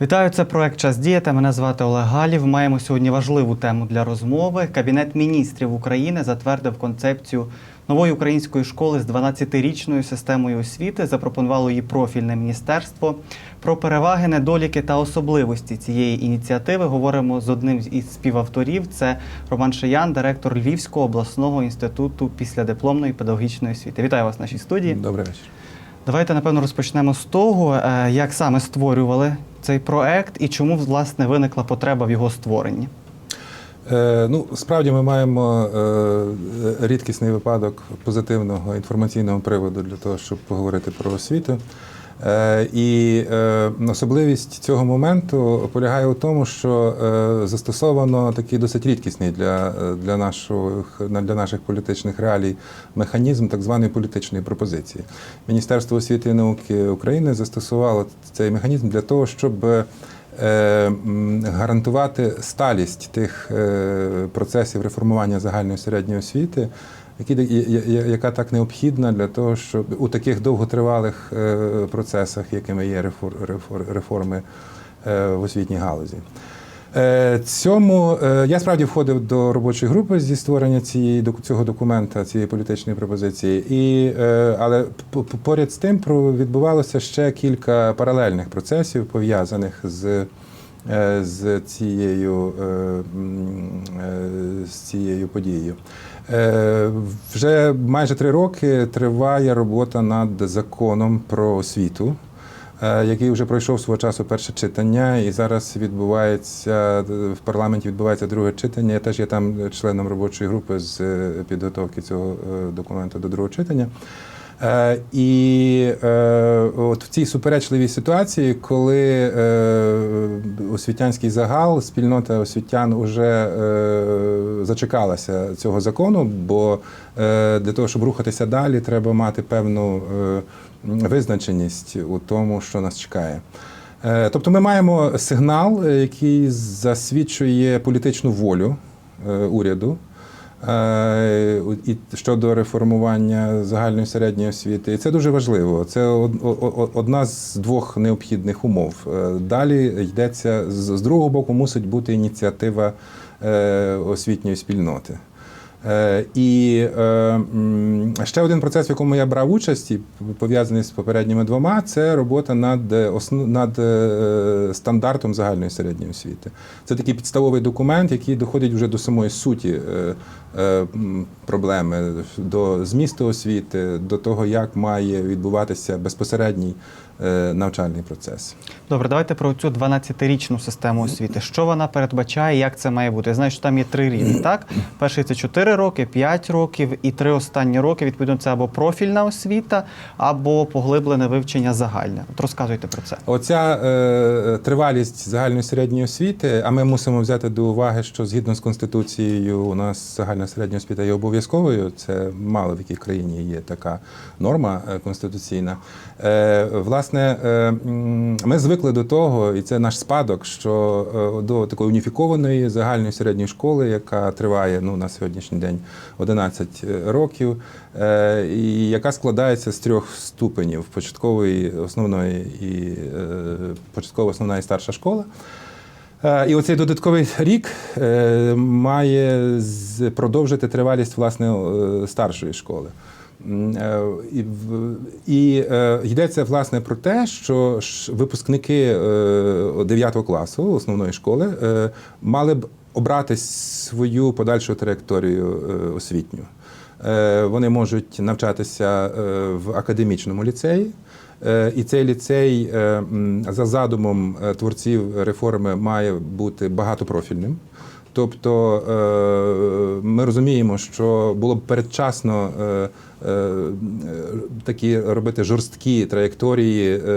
Вітаю, це проект Час діяти. Мене звати Олег Галів. Маємо сьогодні важливу тему для розмови. Кабінет міністрів України затвердив концепцію нової української школи з 12-річною системою освіти. Запропонувало її профільне міністерство. Про переваги, недоліки та особливості цієї ініціативи говоримо з одним із співавторів. Це Роман Шиян, директор Львівського обласного інституту післядипломної педагогічної освіти. Вітаю вас в нашій студії. Добрий вечір. Давайте напевно розпочнемо з того, е, як саме створювали цей проект і чому власне виникла потреба в його створенні. Е, ну, справді ми маємо е, рідкісний випадок позитивного інформаційного приводу для того, щоб поговорити про освіту. Е, і е, особливість цього моменту полягає у тому, що е, застосовано такий досить рідкісний для, для, наших, для наших політичних реалій механізм так званої політичної пропозиції. Міністерство освіти і науки України застосувало цей механізм для того, щоб гарантувати сталість тих процесів реформування загальної середньої освіти, які, яка так необхідна для того, щоб у таких довготривалих е, процесах, якими є рефор- рефор- реформи е, в освітній галузі. Е, Цьому я справді входив до робочої групи зі створення цієї цього документа, цієї політичної пропозиції. І, але поряд з тим відбувалося ще кілька паралельних процесів, пов'язаних з, з, цією, з цією подією. Е, Вже майже три роки триває робота над законом про освіту е, який вже пройшов свого часу перше читання, і зараз відбувається в парламенті відбувається друге читання. Я теж є там членом робочої групи з е, підготовки цього документу до другого читання. Е, І е, от в цій суперечливій ситуації, коли е, освітянський загал, спільнота освітян уже зачекалася цього закону, бо для того, щоб рухатися далі, треба мати певну визначеність у тому, що нас чекає. Тобто ми маємо сигнал, який засвідчує політичну волю уряду і щодо реформування загальної середньої освіти. І це дуже важливо. Це одна з двох необхідних умов. Е, Далі йдеться з з другого боку, мусить бути ініціатива е, освітньої спільноти. Е, І е, ще один процес, в якому я брав участь, і пов'язаний з попередніми двома, це робота над, е, основ, над стандартом загальної середньої освіти. Це такий підставовий документ, який доходить вже до самої суті проблеми, до змісту освіти, до того, як має відбуватися безпосередній навчальний процес. Добре, давайте про цю 12-річну систему освіти. Що вона передбачає, як це має бути? Я знаю, що там є три рівні. Так, перший це 4 роки, 5 років і три останні роки. Відповідно, це або профільна освіта, або поглиблене вивчення загальне. От розказуйте про це. Оця е, тривалість загальної середньої освіти, а ми мусимо взяти до уваги, що згідно з конституцією у нас загальна середня освіта є обов'язковою. Це мало в якій країні є така норма е, конституційна. Е, власне, е, м, ми звикли до того, і це наш спадок, що е, до такої уніфікованої загальної середньої школи, яка триває ну, на сьогоднішній день 11 років, е, і яка складається з трьох ступенів: початкової, основної і е, початкова, основна і старша школа. Е, І оцей додатковий рік е, має продовжити тривалість власне е, старшої школи. Е, І, і е, йдеться власне про те, що випускники е, 9 класу основної школи е, мали б обрати свою подальшу траєкторію е, освітню. Е, Вони можуть навчатися е, в академічному ліцеї. Е, І цей ліцей е, за задумом е, творців реформи має бути багатопрофільним. Тобто е, ми розуміємо, що було б передчасно е, е, е, такі робити жорсткі траєкторії е,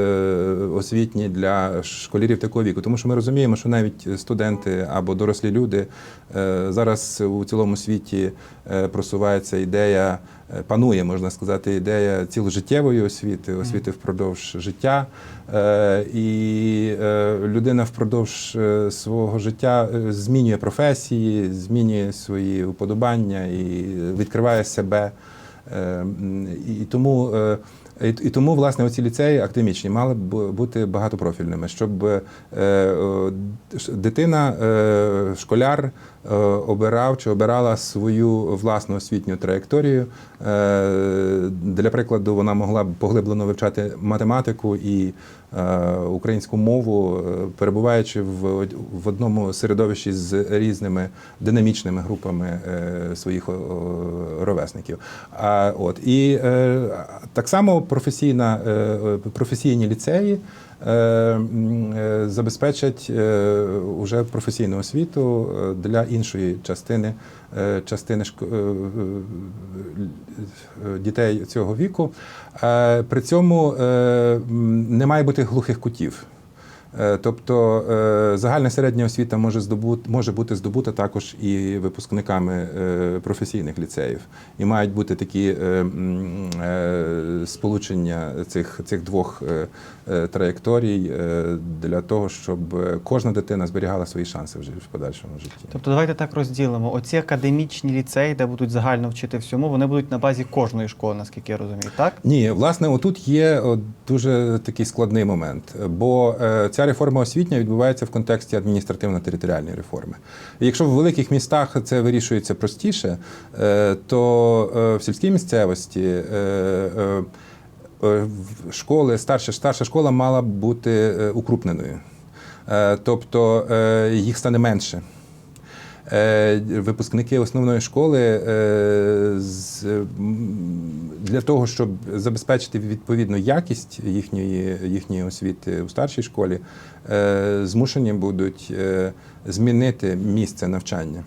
освітні для школярів такого віку, тому що ми розуміємо, що навіть студенти або дорослі люди е, зараз у цілому світі е, просувається ідея. е, Панує, можна сказати, ідея ціложиттєвої освіти, освіти впродовж життя. Е, І е, людина впродовж е, свого життя е, змінює професії, змінює свої уподобання і відкриває себе. Е, І тому е, І, тому, власне, оці ліцеї академічні мали б бути багатопрофільними, щоб е, дитина, школяр обирав чи обирала свою власну освітню траєкторію. Е, для прикладу, вона могла б поглиблено вивчати математику і е, українську мову, е, перебуваючи в, одному середовищі з різними динамічними групами е, своїх ровесників. А, от, і е, так само професійна, е, е, професійні ліцеї е, е, забезпечать е, уже професійну освіту е, для іншої частини, е, частини е, е, дітей цього віку. Е, При цьому е, не має бути глухих кутів. Е, Тобто е, загальна середня освіта може здобути може бути здобута також і випускниками е, професійних ліцеїв, і мають бути такі сполучення цих, цих двох траєкторій для того, щоб кожна дитина зберігала свої шанси вже в подальшому житті. Тобто давайте так розділимо. Оці академічні ліцеї, де будуть загально вчити всьому, вони будуть на базі кожної школи, наскільки я розумію, так? Ні, власне, отут є дуже такий складний момент, бо е, ця реформа освітня відбувається в контексті адміністративно-територіальної реформи. Якщо в великих містах це вирішується простіше, е, то е, в сільській місцевості. е, Школи, старша, старша школа мала б бути укрупненою. Тобто їх стане менше. Е, Випускники основної школи е, для того, щоб забезпечити відповідну якість їхньої, їхньої освіти у старшій школі, е, змушені будуть змінити місце навчання.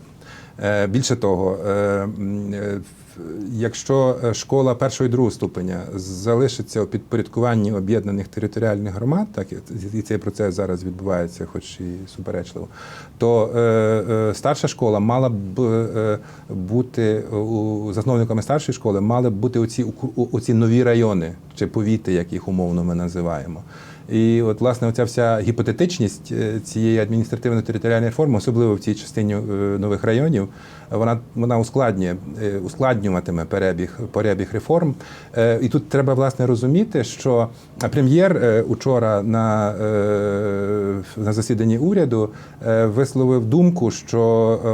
Більше того, в- якщо е, школа першого і другого ступеня залишиться у підпорядкуванні об'єднаних територіальних громад, так і- цей процес зараз відбувається, хоч і суперечливо, то е, е, старша школа мала б бути у засновниками старшої школи, мали б бути укру- оці нові райони чи повіти, як їх умовно ми називаємо. І от, власне, оця вся гіпотетичність е, цієї адміністративно-територіальної реформи, особливо в цій частині е, нових районів, вона, вона ускладнює, е, ускладнюватиме перебіг, перебіг реформ. І тут треба власне розуміти, що прем'єр учора на, на засіданні уряду висловив думку, що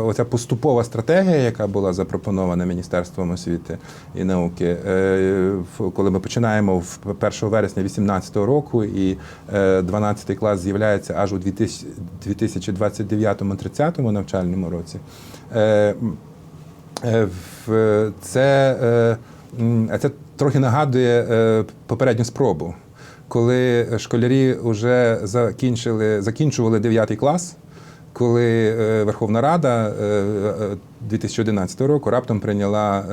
оця поступова стратегія, яка була запропонована Міністерством освіти і науки, коли ми починаємо в 1 вересня 2018 року, і 12 клас з'являється аж у 2029-30 навчальному році. Е, Е, Це, е, це трохи нагадує е, попередню спробу, коли школярі вже закінчили, закінчували 9 клас, коли е, Верховна Рада е, е, 2011 року раптом прийняла е,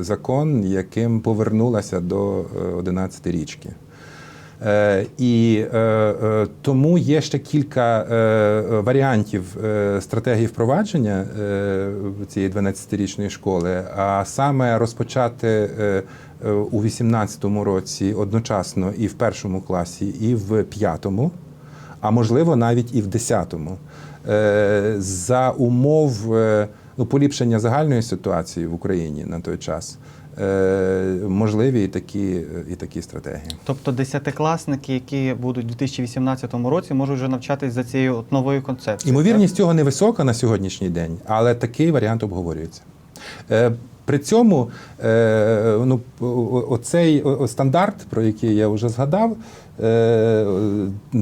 закон, яким повернулася до 11 річки. Е, І е, е, тому є ще кілька варіантів стратегії впровадження цієї 12-річної школи, а саме розпочати у 18-му році одночасно і в першому класі, і в п'ятому, а можливо навіть і в 10-му. Е, За умов ну, поліпшення загальної ситуації в Україні на той час. Е, Можливі і такі, і такі стратегії. Тобто десятикласники, які будуть у 2018 році, можуть вже навчатись за цією от новою концепцією. Ймовірність цього невисока на сьогоднішній день, але такий варіант обговорюється. Е, При цьому е, ну, оцей стандарт, про який я вже згадав,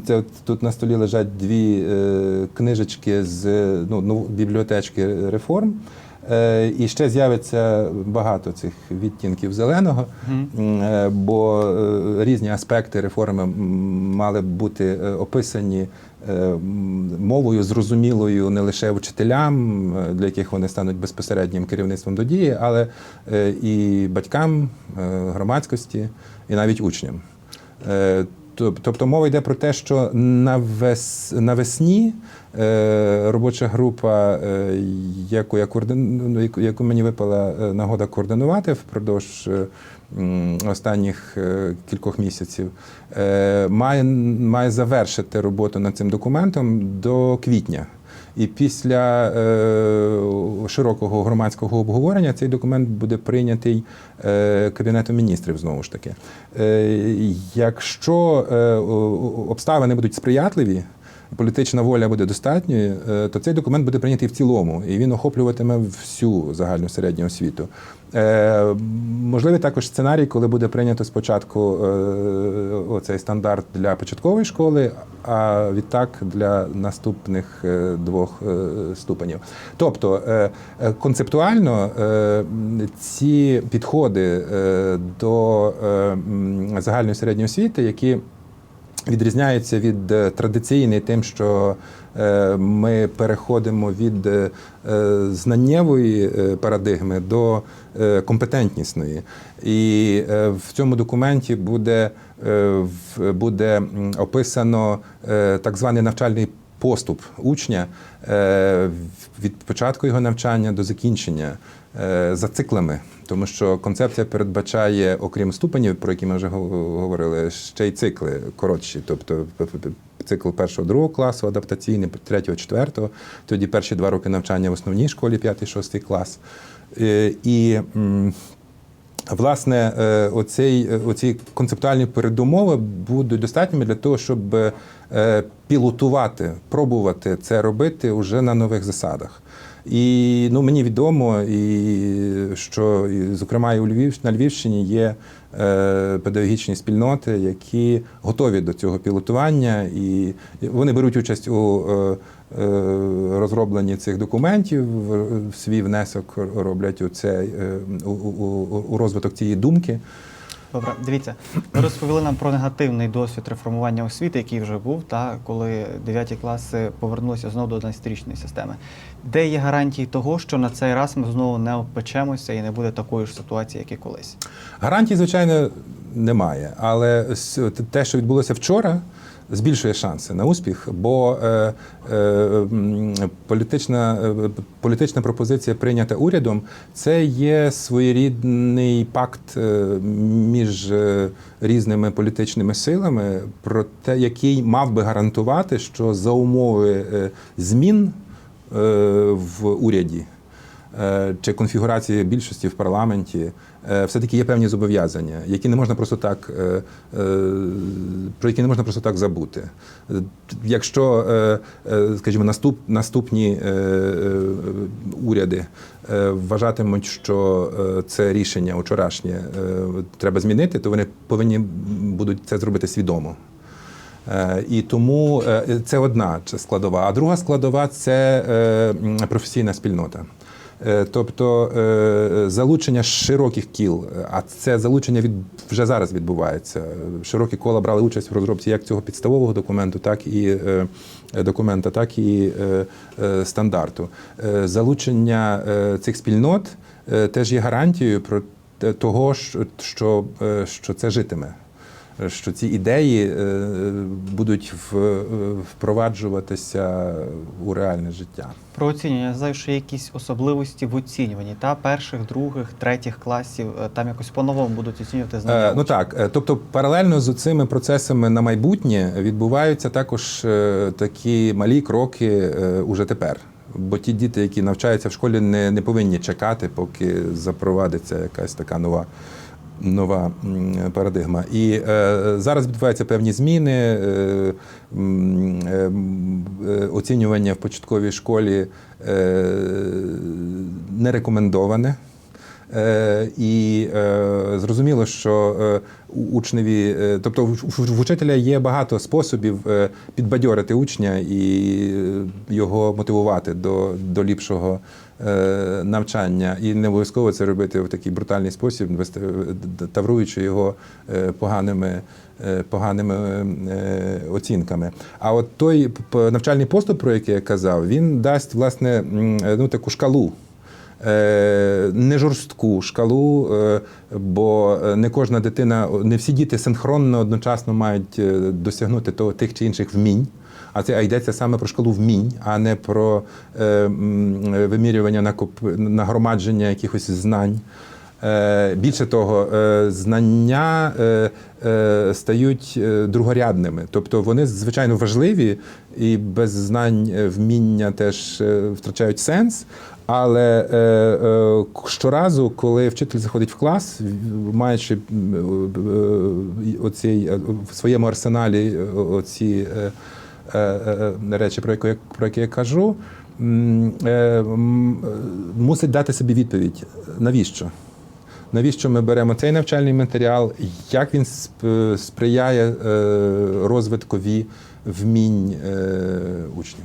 це тут на столі лежать дві книжечки з ну, ну, бібліотечки реформ. Е, І ще з'явиться багато цих відтінків зеленого, е, бо е, різні аспекти реформи мали б бути описані мовою зрозумілою не лише вчителям, для яких вони стануть безпосереднім керівництвом до дії, але і батькам, громадськості, і навіть учням. Е, тоб- Тобто мова йде про те, що навес, навесні е, робоча група, е, яку, я координ... ну, яку- мені випала е, нагода координувати впродовж останніх кількох місяців, має, має завершити роботу над цим документом до квітня. І після е, широкого громадського обговорення цей документ буде прийнятий е, Кабінетом міністрів знову ж таки. Е, Якщо обставини будуть сприятливі, політична воля буде достатньою, е, то цей документ буде прийнятий в цілому, і він охоплюватиме всю загальну середню освіту. Е, Можливий також сценарій, коли буде прийнято спочатку е, оцей стандарт для початкової школи, а відтак для наступних двох ступенів. Тобто концептуально ці підходи до загальної середньої освіти, які відрізняється від е, традиційної тим, що е, ми переходимо від е, знаннєвої парадигми до компетентнісної. І в цьому документі буде, буде описано так званий навчальний поступ учня від початку його навчання до закінчення за циклами, тому що концепція передбачає, окрім ступенів, про які ми вже говорили, ще й цикли коротші, тобто цикл першого другого класу, адаптаційний, третього, четвертого, тоді перші два роки навчання в основній школі, п'ятий, шостий клас. Е, І Власне, е, оцей, оці концептуальні передумови будуть достатніми для того, щоб е, пілотувати, пробувати це робити вже на нових засадах. І ну, мені відомо, і що, зокрема, і у Львів, на Львівщині є е, педагогічні спільноти, які готові до цього пілотування, і вони беруть участь у е, е, розробленні цих документів, свій внесок роблять е, у, у, у- у розвиток цієї думки. Добре, дивіться, ви розповіли нам про негативний досвід реформування освіти, який вже був, та коли 9 класи повернулися знову до 11-річної системи. Де є гарантії того, що на цей раз ми знову не обпечемося і не буде такої ж ситуації, як і колись? Гарантій, звичайно, немає, але те, що відбулося вчора, збільшує шанси на успіх, бо е, е, політична, е, політична пропозиція, прийнята урядом, це є своєрідний пакт е, між е, різними політичними силами, про те, який мав би гарантувати, що за умови е, змін в уряді чи конфігурації більшості в парламенті, е, все-таки є певні зобов'язання, які не можна просто так, е, е, про які не можна просто так забути. Е, Якщо, е, е, скажімо, наступ, наступні е, е, уряди е, вважатимуть, що е, це рішення вчорашнє е, треба змінити, то вони повинні будуть це зробити свідомо. Е, І тому е, це одна складова. А друга складова це е, професійна спільнота. Е, Тобто е, залучення широких кіл, а це залучення від вже зараз відбувається. Широкі кола брали участь в розробці як цього підставового документу, так і е, документа, так і стандарту. Залучення цих спільнот теж є гарантією про того, що, що це житиме що ці ідеї е, будуть е, впроваджуватися у реальне життя. Про оцінювання. Я знаю, що є якісь особливості в оцінюванні та перших, других, третіх класів. е, Там якось по-новому будуть оцінювати знання. Ну так, тобто паралельно з цими процесами на майбутнє відбуваються також такі малі кроки уже тепер. Бо ті діти, які навчаються в школі, не, не повинні чекати, поки запровадиться якась така нова. Нова парадигма. І е, зараз відбуваються певні зміни. Е, е, оцінювання в початковій школі не рекомендоване. І зрозуміло, що учневі, тобто в- учителя є багато способів підбадьорити учня і його мотивувати до, до ліпшого навчання. І не обов'язково це робити в такий брутальний спосіб, тавруючи його е, поганими. е, Поганими е, оцінками. А от той навчальний поступ, про який я казав, він дасть власне е, ну, таку шкалу е, не жорстку шкалу, е, бо не кожна дитина, не всі діти синхронно одночасно мають е, досягнути того, тих чи інших вмінь. А це а йдеться саме про шкалу вмінь, а не про е, вимірювання накоп, нагромадження якихось знань. Е, Більше того, е, знання е, е, стають е, другорядними, тобто вони звичайно важливі, і без знань е, вміння теж е, втрачають сенс. Але е, е, щоразу, коли вчитель заходить в клас, маючи е, е, е, в своєму арсеналі е, оці е, е, е, речі, про які, про які я кажу, е, е, мусить дати собі відповідь, навіщо? Навіщо ми беремо цей навчальний матеріал? Як він сп- сприяє е, розвиткові вмінь е, учнів?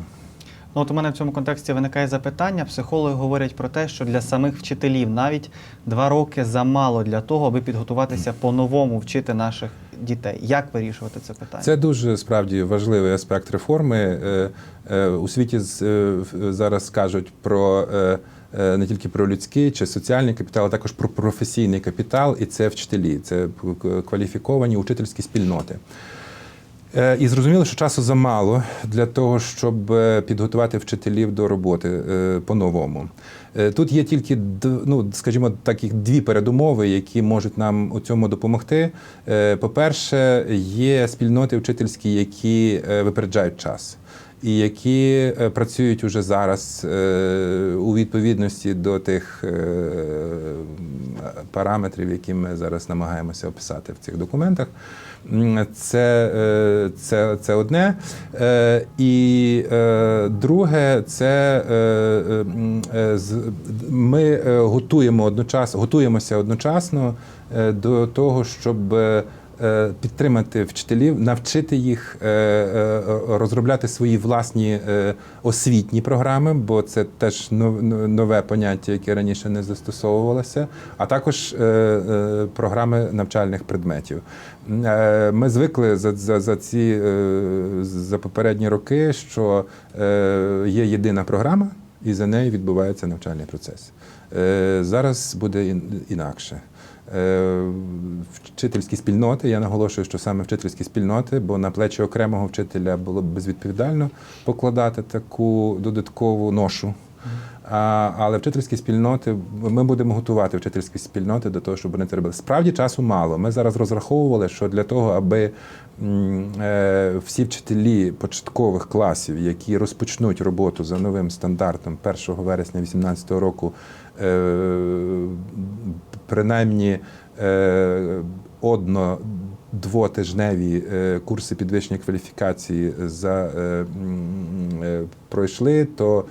Ну, от у мене в цьому контексті виникає запитання. Психологи говорять про те, що для самих вчителів навіть два роки замало для того, аби підготуватися по-новому вчити наших дітей. Як вирішувати це питання? Це дуже справді важливий аспект реформи. Е, е, У світі е, зараз кажуть про не тільки про людський чи соціальний капітал, а також про професійний капітал, і це вчителі, це кваліфіковані учительські спільноти. Е, І зрозуміло, що часу замало для того, щоб е, підготувати вчителів до роботи е, по-новому. Тут є тільки ну, скажімо, таких дві передумови, які можуть нам у цьому допомогти. По-перше, є спільноти вчительські, які випереджають час. І які працюють уже зараз у відповідності до тих параметрів, які ми зараз намагаємося описати в цих документах. Це, е, це, це одне. Е, І е, друге, це ми готуємо одночасно, готуємося одночасно до того, щоб підтримати вчителів, навчити їх е, е, розробляти свої власні е, освітні програми, бо це теж нове поняття, яке раніше не застосовувалося, а також е, е, програми навчальних предметів. Е, Ми звикли за, за, за ці е, за попередні роки, що е, є єдина програма, і за нею відбувається навчальний процес. Е, Зараз буде інакше. Е, Вчительські спільноти, я наголошую, що саме вчительські спільноти, бо на плечі окремого вчителя було б безвідповідально покладати таку додаткову ношу. А, але вчительські спільноти, ми будемо готувати вчительські спільноти до того, щоб вони це робили. Справді часу мало. Ми зараз розраховували, що для того, аби е, всі вчителі початкових класів, які розпочнуть роботу за новим стандартом 1 вересня 2018 року, е, принаймні е, одно. Двотижневі е, курси підвищення кваліфікації за е, пройшли, то,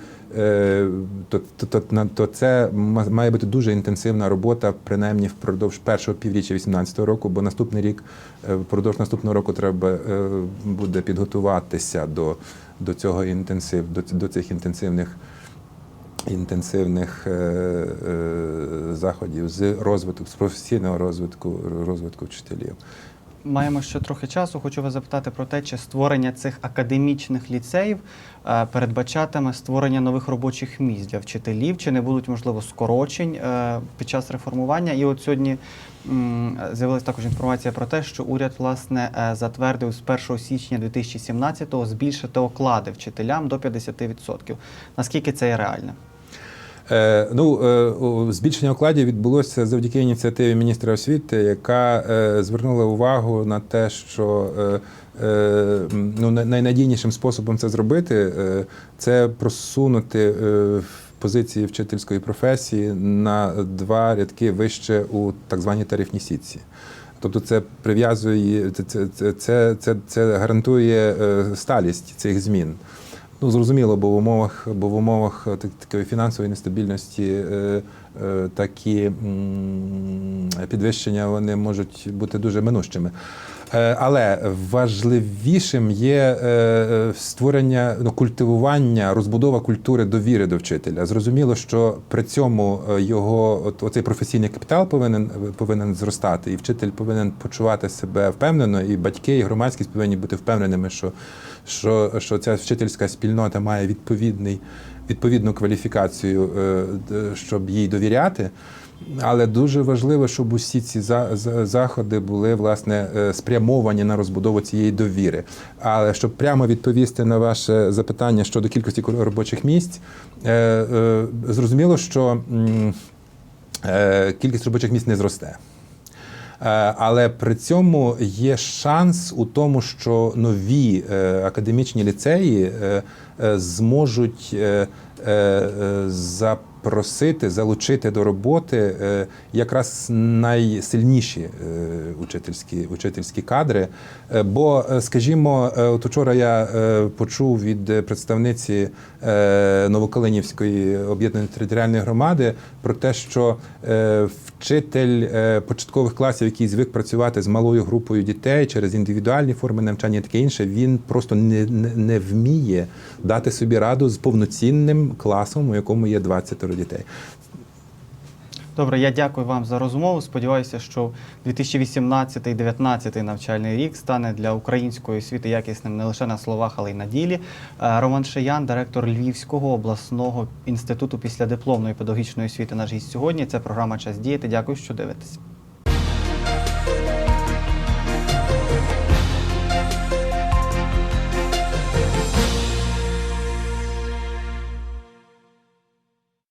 то, то, то, то це ма- має бути дуже інтенсивна робота, принаймні впродовж першого півріччя 2018 року, бо наступний рік, впродовж наступного року треба буде підготуватися до, до цього інтенсив, до, до цих інтенсивних інтенсивних е, е, заходів з розвитку, з професійного розвитку, розвитку вчителів. Маємо ще трохи часу. Хочу вас запитати про те, чи створення цих академічних ліцеїв е, передбачатиме створення нових робочих місць для вчителів, чи не будуть можливо скорочень під час реформування. І от сьогодні з'явилася також інформація про те, що уряд власне затвердив з 1 січня 2017-го збільшити оклади вчителям до 50%. Наскільки це є реально? Е, ну, е, збільшення окладів відбулося завдяки ініціативі міністра освіти, яка е, звернула увагу на те, що ну, найнадійнішим способом це зробити це просунути позиції вчительської професії на два рядки вище у так званій тарифній сітці. Тобто це прив'язує, це, це, це, це, це, гарантує сталість цих змін. Ну, зрозуміло, бо в умовах, бо в умовах е, так- такої фінансової нестабільності е, е, такі підвищення вони можуть бути дуже минущими. Е, Але важливішим є е, е, створення ну, культивування, розбудова культури довіри до вчителя. Зрозуміло, що при цьому е, його оцей професійний капітал повинен повинен зростати, і вчитель повинен почувати себе впевнено, і батьки, і громадськість повинні бути впевненими, що, що, що ця вчительська спільнота має відповідний, відповідну кваліфікацію, е, щоб їй довіряти. Але дуже важливо, щоб усі ці за- за- заходи були власне е, спрямовані на розбудову цієї довіри. Але щоб прямо відповісти на ваше запитання щодо кількості робочих місць, е, е, зрозуміло, що. кількість робочих місць не зросте. Але при цьому є шанс у тому, що нові академічні ліцеї зможуть е, е, залучити до роботи е, якраз найсильніші е, учительські, учительські кадри. Е, Бо, скажімо, от учора я почув від представниці Новокалинівської об'єднаної територіальної громади про те, що вчитель початкових класів, який звик працювати з малою групою дітей через індивідуальні форми навчання і таке інше, він просто не, не, не вміє дати собі раду з повноцінним класом, у якому є 20 дітей. Добре, я дякую вам за розмову. Сподіваюся, що 2018-2019 навчальний рік стане для української освіти якісним не лише на словах, але й на ділі. Е, Роман Шиян, директор Львівського обласного інституту післядипломної педагогічної освіти, наш гість сьогодні. Це програма Час діяти. Дякую, що дивитесь.